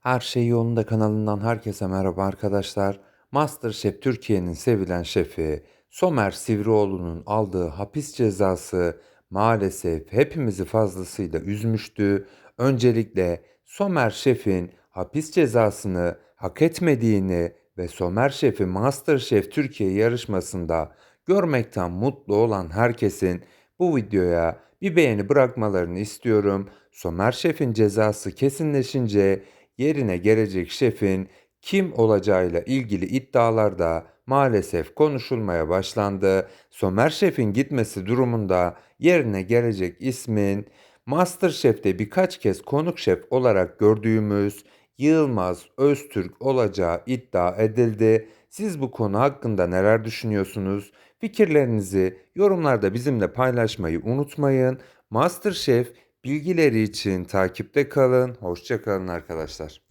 Her şey yolunda kanalından herkese merhaba arkadaşlar. MasterChef Türkiye'nin sevilen şefi Somer Sivrioğlu'nun aldığı hapis cezası maalesef hepimizi fazlasıyla üzmüştü. Öncelikle Somer Şef'in hapis cezasını hak etmediğini ve Somer Şef'i MasterChef Türkiye yarışmasında görmekten mutlu olan herkesin bu videoya bir beğeni bırakmalarını istiyorum. Somer Şef'in cezası kesinleşince yerine gelecek şefin kim olacağıyla ilgili iddialar da maalesef konuşulmaya başlandı. Somer Şef'in gitmesi durumunda yerine gelecek ismin MasterChef'te birkaç kez konuk şef olarak gördüğümüz Yılmaz Öztürk olacağı iddia edildi. Siz bu konu hakkında neler düşünüyorsunuz? Fikirlerinizi yorumlarda bizimle paylaşmayı unutmayın. MasterChef bilgileri için takipte kalın. Hoşça kalın arkadaşlar.